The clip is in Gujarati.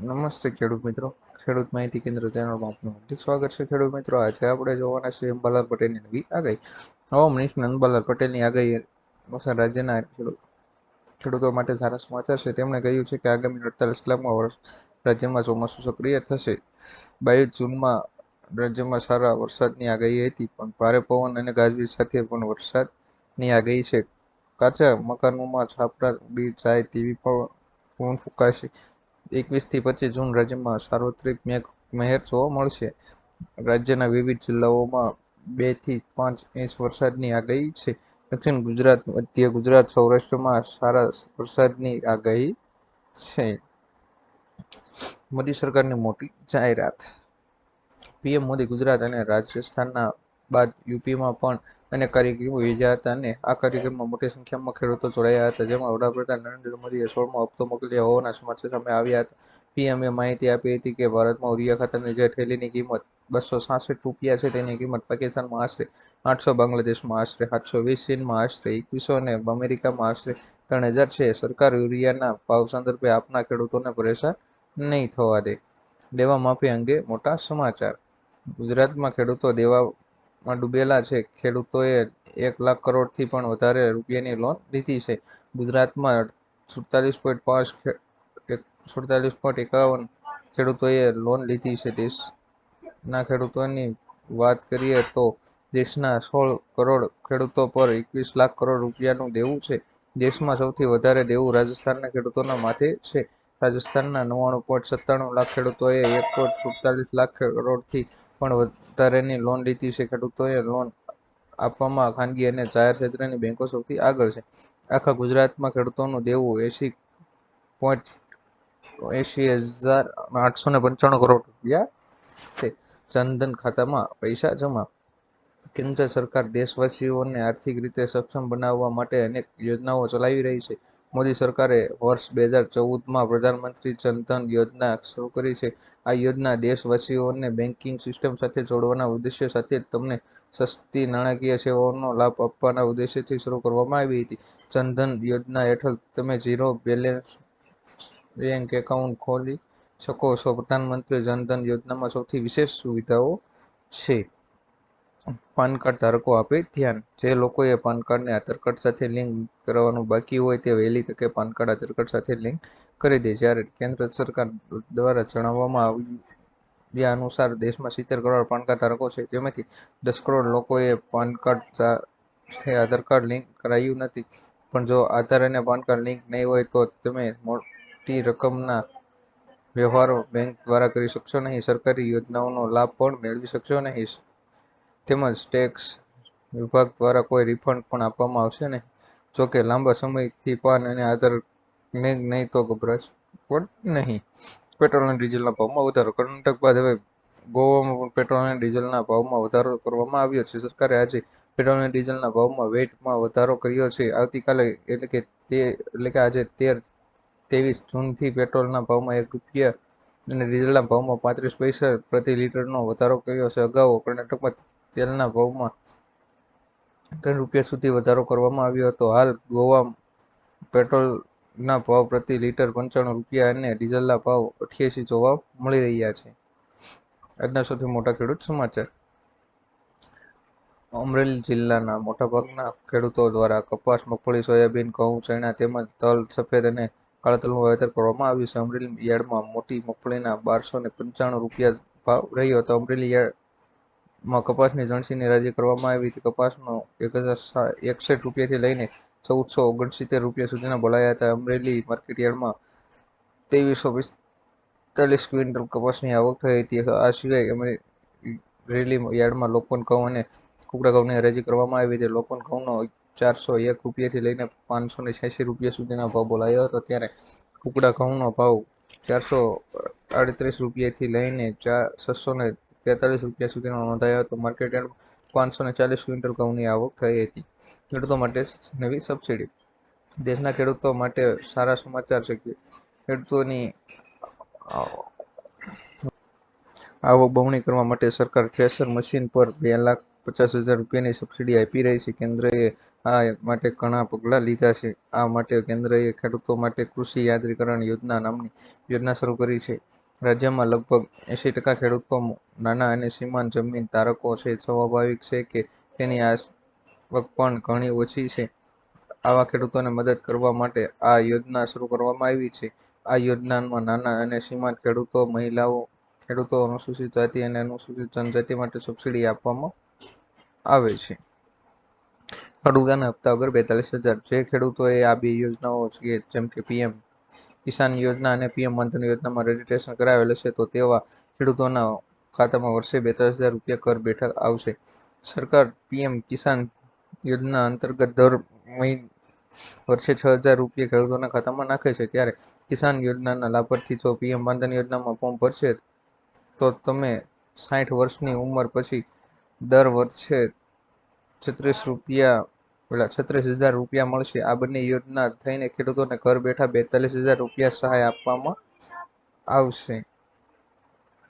નમસ્તે ખેડૂત મિત્રો. ખેડૂત માહિતી કેન્દ્ર ચેનલમાં આપનું હાર્દિક સ્વાગત છે. ખેડૂત મિત્રો, આજે આપણે જોવાના છે અંબાલાલ પટેલની નવી આગાહી. હવામાન નિષ્ણાત અંબાલાલ પટેલની આગાહી અનુસાર રાજ્યના ખેડૂતો માટે સારા સમાચાર છે. તેમણે કહ્યું છે કે આગામી અડતાલીસ કલાકમાં વર્ષ રાજ્યમાં ચોમાસું સક્રિય થશે. બાવીસ જૂનમાં રાજ્યમાં સારા વરસાદની આગાહી હતી, પણ ભારે પવન અને ગાજવીજ સાથે પણ વરસાદની આગાહી છે. કાચા મકાનોમાં છાપરા ઉડી જાય તેવી પણ પવન ફૂંકાશે. એકવીસથી પચીસ જૂન રાજ્યમાં સાર્વત્રિક મહેર જોવા મળશે. રાજ્યના વિવિધ જિલ્લાઓમાં બેથી પાંચ ઇંચ વરસાદની આગાહી છે. દક્ષિણ ગુજરાત, મધ્ય ગુજરાત, સૌરાષ્ટ્રમાં સારા વરસાદની આગાહી છે. મોદી સરકારની મોટી જાહેરાત. પીએમ મોદી ગુજરાત અને રાજસ્થાનના બાદ યુપીમાં પણ અનેક કાર્યક્રમો યોજાયા હતા અને આ કાર્યક્રમમાં મોટી સંખ્યામાં ખેડૂતો જોડાયા હતા. જેમાં વડાપ્રધાન નરેન્દ્ર મોદીએ સોળમો હપ્તો મોકલ્યા હોવાના સમાચાર સામે આવ્યા હતા. પીએમએ માહિતી આપી હતી કે ભારતમાં યુરિયા ખાતરની જે થેલીની કિંમત બસો સાસઠ રૂપિયા છે, તેની કિંમત પાકિસ્તાનમાં આશરે આઠસો, બાંગ્લાદેશમાં આશરે સાતસો વીસ, ચીનમાં આશરે એકવીસો અને અમેરિકામાં આશરે ત્રણ હજાર છે. સરકાર યુરિયાના ભાવ સંદર્ભે આપના ખેડૂતોને પરેશાન નહીં થવા દે. દેવા માફી અંગે મોટા સમાચાર. ગુજરાતમાં ખેડૂતો દેવામાં ડૂબેલા છે. ખેડૂતોએ એક લાખ કરોડથી પણ વધારે રૂપિયાની લોન લીધી છે. ગુજરાતમાં સુડતાલીસ પોઈન્ટ પાંચ સુડતાલીસ પોઈન્ટ એકાવન ખેડૂતોએ લોન લીધી છે. દેશના ખેડૂતોની વાત કરીએ તો દેશના સોળ કરોડ ખેડૂતો પર એકવીસ લાખ કરોડ રૂપિયાનું દેવું છે. દેશમાં સૌથી વધારે દેવું રાજસ્થાનના ખેડૂતોના માથે છે. રાજસ્થાનના નવ્વાણું પોઈન્ટ સત્તાણું લાખ ખેડૂતોએ એક પોઈન્ટ સુડતાલીસ લાખ કરોડથી પણ વધારેની લોન લીધી છે. ખેડૂતોએ લોન આપવામાં ખાનગી અને જાહેર ક્ષેત્રની બેંકો સૌથી આગળ છે. આખા ગુજરાતમાં ખેડૂતોનું દેવું એંશી પોઈન્ટ, એંશી હજાર આઠસો ને પંચાણું કરોડ રૂપિયા છે. જનધન ખાતામાં પૈસા જમા. કેન્દ્ર સરકાર દેશવાસીઓને આર્થિક રીતે સક્ષમ બનાવવા માટે અનેક યોજનાઓ ચલાવી રહી છે. મોદી સરકારે વર્ષ બે હજાર ચૌદમાં પ્રધાનમંત્રી જનધન યોજના શરૂ કરી છે. આ યોજના દેશવાસીઓને બેન્કિંગ સિસ્ટમ સાથે જોડવાના ઉદ્દેશ્ય સાથે તમને સસ્તી નાણાકીય સેવાઓનો લાભ આપવાના ઉદ્દેશ્યથી શરૂ કરવામાં આવી હતી. જનધન યોજના હેઠળ તમે ઝીરો બેલેન્સ બેંક એકાઉન્ટ ખોલી શકો છો. પ્રધાનમંત્રી જનધન યોજનામાં સૌથી વિશેષ સુવિધાઓ છે. પાન કાર્ડ ધારકો આપે ધ્યાન. જે લોકોએ પાન કાર્ડને આધાર કાર્ડ સાથે લિંક કરાવવાનું બાકી હોય તે વહેલી તકે પાન કાર્ડ, આધાર કાર્ડ સાથે લિંક કરી દે. જ્યારે કેન્દ્ર સરકાર દ્વારા જણાવવામાં આવ્યા અનુસાર દેશમાં સિત્તેર કરોડ પાન કાર્ડ ધારકો છે. જેમાંથી દસ કરોડ લોકોએ પાન કાર્ડ સાથે આધાર કાર્ડ લિંક કરાયું નથી. પણ જો આધાર અને પાન કાર્ડ લિંક નહીં હોય તો તમે મોટી રકમના વ્યવહારો બેંક દ્વારા કરી શકશો નહીં. સરકારી યોજનાઓનો લાભ પણ મેળવી શકશો નહીં. તેમજ ટેક્સ વિભાગ દ્વારા કોઈ રિફંડ પણ આપવામાં આવશે નહીં. જોકે લાંબા સમયથી પાન અને આધાર લિંક નહીં તો ગભરાશ પણ નહીં. પેટ્રોલ અને ડીઝલના ભાવમાં વધારો. કર્ણાટક બાદ હવે ગોવામાં પણ પેટ્રોલ અને ડીઝલના ભાવમાં વધારો કરવામાં આવ્યો છે. સરકારે આજે પેટ્રોલ અને ડીઝલના ભાવમાં વેટમાં વધારો કર્યો છે. આવતીકાલે એટલે કે તે એટલે કે આજે તેર ત્રેવીસ જૂનથી પેટ્રોલના ભાવમાં એક રૂપિયા અને ડીઝલના ભાવમાં પાંત્રીસ પૈસા પ્રતિ લીટરનો વધારો કર્યો છે. અગાઉ કર્ણાટકમાં તેલના ભાવમાં ત્રણ રૂપિયા સુધી વધારો કરવામાં આવ્યો હતો. હાલ ગોવા પેટ્રોલના ભાવ પ્રતિ લીટર પંચાણું રૂપિયા અને ડીઝલના ભાવ અઠ્યાસી જોવા મળી રહ્યા છે. આજના સૌથી મોટા ખેડૂત સમાચાર. અમરેલી જિલ્લાના મોટાભાગના ખેડૂતો દ્વારા કપાસ, મગફળી, સોયાબીન, ઘઉં, ચણા તેમજ તલ, સફેદ અને કાળા તલનું વાવેતર કરવામાં આવ્યું છે. અમરેલી યાર્ડમાં મોટી મગફળીના બારસો ને પંચાણું રૂપિયા ભાવ રહ્યો હતો. અમરેલી યાર્ડમાં કપાસની જણસીની રાજી કરવામાં આવી હતી. કપાસનો એક હજાર એકસઠ રૂપિયાથી લઈને ચૌદસો ઓગણસિત્તેર રૂપિયા સુધીના બોલાયા હતા. અમરેલી માર્કેટ યાર્ડમાં ત્રેવીસો પિસ્તાલીસ ક્વિન્ટલ કપાસની આવક થઈ હતી. આ સિવાય અમરેલી યાર્ડમાં લોકોન ઘઉં અને કુકડા ઘઉંની હરાજી કરવામાં આવી હતી. લોકોન ઘઉંનો ચારસો એક રૂપિયાથી લઈને પાંચસો ને છ્યાસી રૂપિયા સુધીના ભાવ બોલાયો હતો. ત્યારે કુકડા ઘઉંનો ભાવ ચારસો આડત્રીસ રૂપિયાથી લઈને ચાર છસો ને તેતાલીસ રૂપિયા સુધીનો નોંધાયો હતો. માર્કેટ યાર્ડ પાંચસો ને ચાલીસ ક્વિન્ટલ ઘઉંની આવક થઈ હતી. ખેડૂતો માટે નવી સબસિડી દેશના ખેડૂતો માટે સારા સમાચાર છે કે ખેડૂતોની આવક બમણી કરવા માટે સરકાર થ્રેશર મશીન પર બે લાખ પચાસ હજાર રૂપિયાની સબસિડી આપી રહી છે. કેન્દ્રએ આ માટે ઘણા પગલાં લીધા છે. આ માટે કેન્દ્રએ ખેડૂતો માટે કૃષિ યાંત્રીકરણ યોજના નામની યોજના શરૂ કરી છે. રાજ્યમાં લગભગ એંસી ટકા ખેડૂતો નાના અને સીમાંત જમીન ધારકો છે. સ્વાભાવિક છે કે તેની આવક પણ ઘણી ઓછી છે. આવા ખેડૂતોને મદદ કરવા માટે આ યોજના શરૂ કરવામાં આવી છે. આ યોજનામાં નાના અને સીમાંત ખેડૂતો, મહિલાઓ, ખેડૂતો, અનુસૂચિત જાતિ અને અનુસૂચિત જનજાતિ માટે સબસિડી આપવામાં આવે છે. ખેડૂતોના હપ્તા વગર બેતાલીસ હજાર. જે ખેડૂતોએ આ બે યોજનાઓ છે જેમ કે પીએમ કિસાન યોજના અને પીએમ વંદન યોજનામાં રજીસ્ટ્રેશન કરાવેલ છે, તો તેવા ખેડૂતોના ખાતામાં વર્ષે બેતાલીસ હજાર રૂપિયા કર બેઠક આવશે. સરકાર પીએમ કિસાન યોજના અંતર્ગત દર મહિને વર્ષે છ હજાર રૂપિયા ખેડૂતોના ખાતામાં નાખે છે. ત્યારે કિસાન યોજનાના લાભાર્થી જો પીએમ માનધન યોજનામાં ફોર્મ ભરશે, તો તમે સાઠ વર્ષની ઉંમર પછી દર વર્ષે છત્રીસ રૂપિયા પેલા છત્રીસ હજાર રૂપિયા મળશે. આ બંને યોજના થઈને ખેડૂતોને ઘર બેઠા બેતાલીસ હજાર રૂપિયા સહાય આપવામાં આવશે.